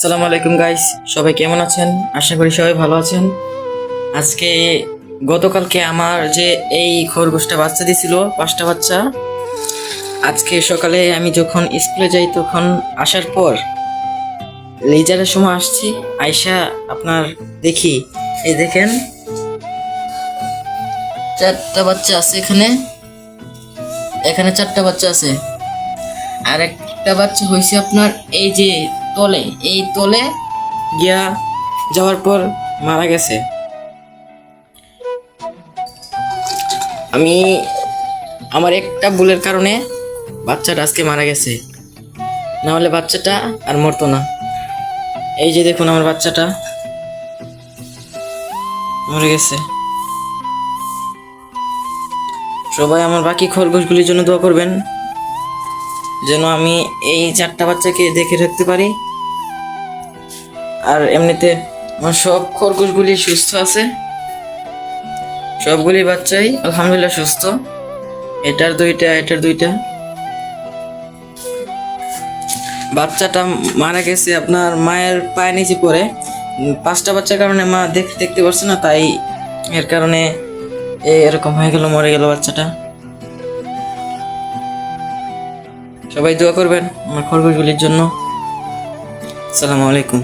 সালাম আলাইকুম গাইস সবাই কেমন আছেন? আশা করি সবাই ভালো আছেন। আজকে গতকালকে আমার যে এই খরগোশটা বাচ্চা দিছিল, পাঁচটা বাচ্চা, আজকে সকালে আমি যখন স্কুলে যাই তখন আসার পর লেজারের সময় আসছি আয়সা আপনার দেখি। এই দেখেন, চারটা বাচ্চা আছে এখানে। এখানে চারটা বাচ্চা আছে। আর একটা বাচ্চা হয়েছে আপনার এই যে তলে, এই তলে গিয়া যাওয়ার পর মারা গেছে। আমি, আমার একটা ভুলের কারণে বাচ্চাটা আজকে মারা গেছে। না হলে বাচ্চাটা আর মরতো না। এই যে দেখুন আমার বাচ্চাটা মরে গেছে। সবাই আমার বাকি খরগোশগুলির জন্য দোয়া করবেন। যেন আমি এই চারটা বাচ্চাকে দেখে রাখতে পারি। আর এমনিতে আমার সব খরগোশগুলি সুস্থ আছে। সবগুলি বাচ্চাই আলহামদুলিল্লাহ সুস্থ। এটার দুইটা এটার দুইটা। বাচ্চাটা মারা গেছে আপনার মায়ের পায়ে নিচে উম, পাঁচটা বাচ্চার কারণে মা দেখ দেখতে পারছে না তাই এর কারণে এরকম হয়ে গেল মরে গেল বাচ্চাটা। সবাই দোয়া করবেন আমার খরগোশগুলির জন্য। আসসালামু আলাইকুম।